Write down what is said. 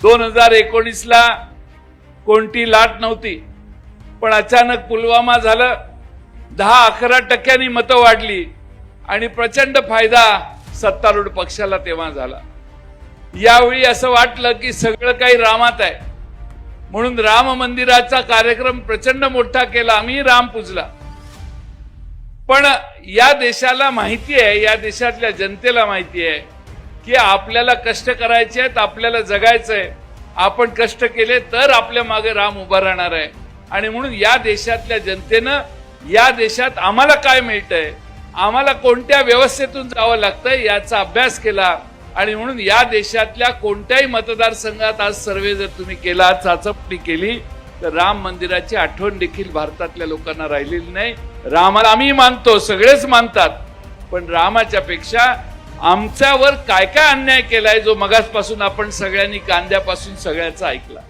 दोन हजार एकोणीसला कोणती लाट नव्हती पण अचानक पुलवामा झालं दहा अकरा टक्क्यांनी मतं वाढली आणि प्रचंड फायदा सत्तारूढ पक्षाला तेव्हा झाला. यावेळी असं वाटलं की सगळं काही रामात आहे. म्हणून राम मंदिराचा कार्यक्रम प्रचंड मोठा केला आम्ही राम पूजला. पण या देशाला माहिती आहे या देशातल्या जनतेला माहिती आहे की आपल्याला कष्ट करायचे आहेत आपल्याला जगायचं आहे आपण कष्ट केले तर आपल्या मागे राम उभा राहणार आहे. आणि म्हणून या देशातल्या जनतेनं या देशात आम्हाला काय मिळतंय आम्हाला कोणत्या व्यवस्थेतून जावं लागतंय याचा अभ्यास केला. आणि म्हणून या देशातल्या कोणत्याही मतदारसंघात आज सर्वे जर तुम्ही केला चाचपणी केली तर राम मंदिराची आठवण देखील भारतातल्या लोकांना राहिलेली नाही. रामाला आम्ही मानतो सगळेच मानतात. पण रामाच्या पेक्षा आमच्यावर काय काय अन्याय केलाय जो मगासपासून आपण सगळ्यांनी कांद्यापासून सगळ्याचा ऐकला.